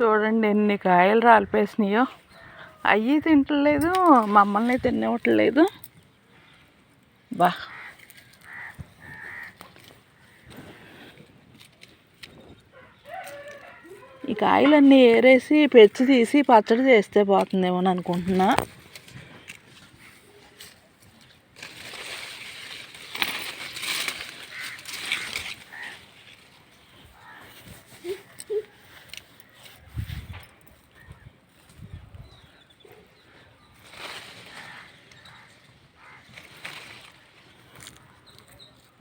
చూడండి ఎన్ని కాయలు రాలిపేసినాయో. అయ్యి తింటలేదు మమ్మల్ని తినేవట్లేదు. బా. ఈ కాయలన్నీ ఏరేసి పెచ్చి తీసి పచ్చడి చేస్తే పోతుందేమో అని అనుకుంటున్నా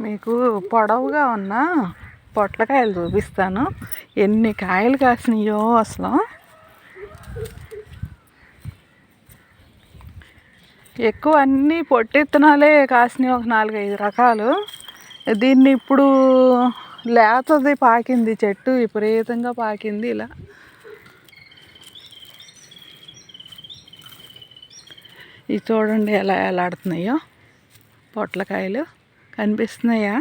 మీకు పొడవుగా ఉన్న పొట్లకాయలు చూపిస్తాను. ఎన్ని కాయలు కాసినాయో అసలు. ఎక్కువ అన్నీ పొట్టిత్తనాలే కాసినాయి ఒక నాలుగైదు రకాలు. దీన్ని ఇప్పుడు లేతది పాకింది చెట్టు విపరీతంగా పాకింది ఇలా. ఇది చూడండి ఎలా ఎలాడుతున్నాయో పొట్లకాయలు. కనిపిస్తున్నాయా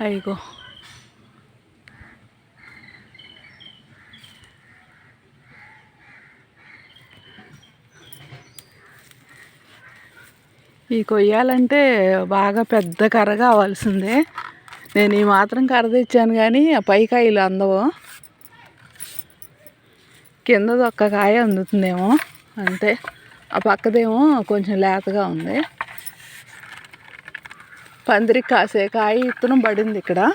అయ్యో. ఈ కొయ్యాలంటే బాగా పెద్ద కర్ర కావాల్సిందే. నేను ఈ మాత్రం కర్ర తెచ్చాను కానీ ఆ పైకాయలు అందవు. కిందది ఒక్క కాయ అందుతుందేమో. అంతే. ఆ పక్కదేమో కొంచెం లేతగా ఉంది. పందిరికి కాసే కాయ ఇత్తనం పడింది ఇక్కడ.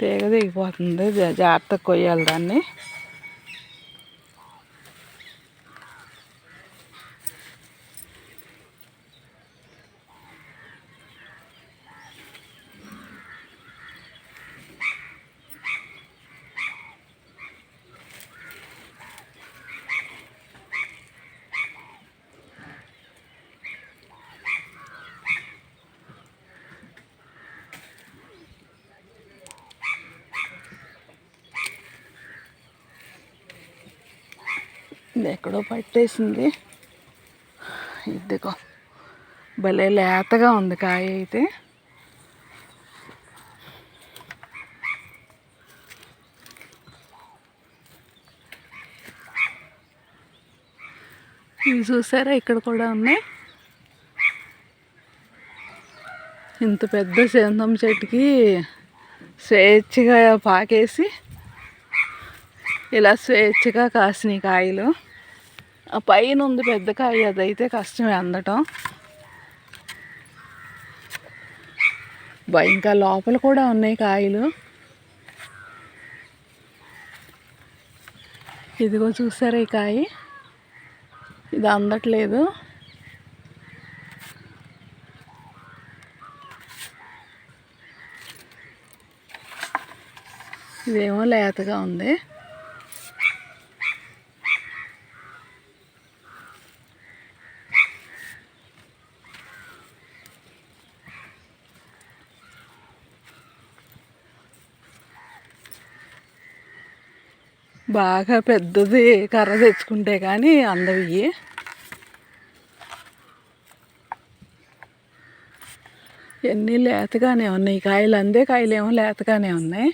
తీగ దిగిపోతుంది. జా- జాగ్రత్తగా కొయ్యాలి దాన్ని. ఇది ఎక్కడో పట్టేసింది. ఇదిగో భలే లేతగా ఉంది కాయ అయితే. ఇవి చూసారా? ఇక్కడ కూడా ఉన్నాయి. ఇంత పెద్ద సేందం చెట్టుకి స్వేచ్ఛగా పాకేసి ఇలా స్వేచ్ఛగా కాసినాయి కాయలు. పైన ఉంది పెద్ద కాయ అదైతే కష్టమే అందటం. ఇంకా లోపల కూడా ఉన్నాయి కాయలు. ఇదిగో చూసారా ఈ కాయ? ఇది అందట్లేదు. ఇదేమో లేతగా ఉంది. బాగా పెద్దది కర్ర తెచ్చుకుంటే కానీ అందవి ఎన్ని లేతగానే ఉన్నాయి. కాయలు అందే కాయలు ఏమో లేతగానే ఉన్నాయి.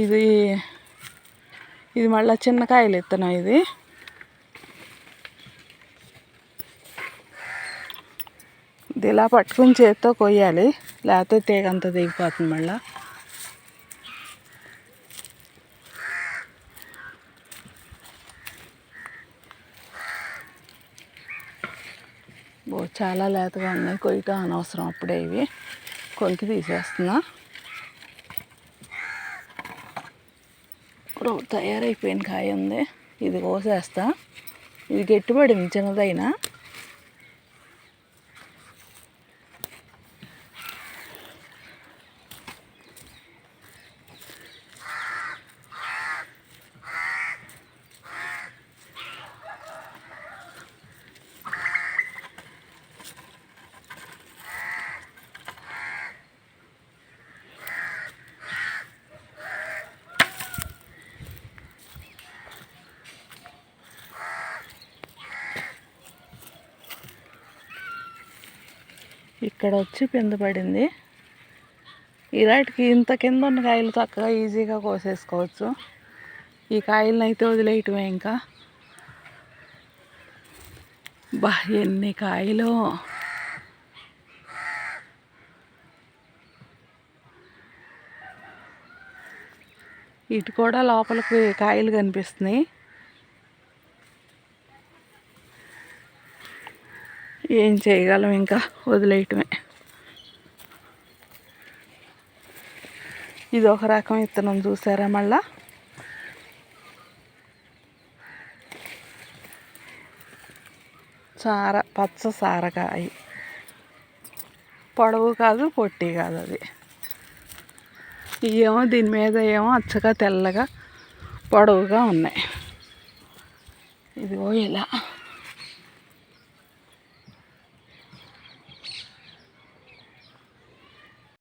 ఇది ఇది మళ్ళీ చిన్న కాయలు ఇత్తనం ఇది? ఇది ఇలా పట్టుకుని చేత్తో కొయ్యాలి? లేకపోతే తీగంత దిగిపోతుంది మళ్ళా? ఓ చాలా లేతగా ఉన్నాయి. కొయ్యటం అనవసరం అప్పుడే ఇవి. కొంకి తీసేస్తున్నా. ఇప్పుడు తయారైపోయిన కాయ ఉంది. ఇది కోసేస్తా. ఇది గట్టిపడింది చిన్నదైనా ఇక్కడ వచ్చి పింద పడింది. ఇలాంటికి ఇంత కింద ఉన్న కాయలు చక్కగా ఈజీగా కోసేసుకోవచ్చు. ఈ కాయలను అయితే వదిలేయటమే ఇంకా. బా ఎన్ని కాయలు. ఇటు కూడా లోపలికి కాయలు కనిపిస్తున్నాయి. ఏం చేయగలం ఇంకా వదిలేయటమే. ఇది ఒక రకం విత్తనం చూసారా మళ్ళా? చార పచ్చ సారకాయ. పొడవు కాదు పొట్టి కాదు అది. ఏమో దీని మీద ఏమో అచ్చగా తెల్లగా పొడవుగా ఉన్నాయి. ఇదిగో ఇలా.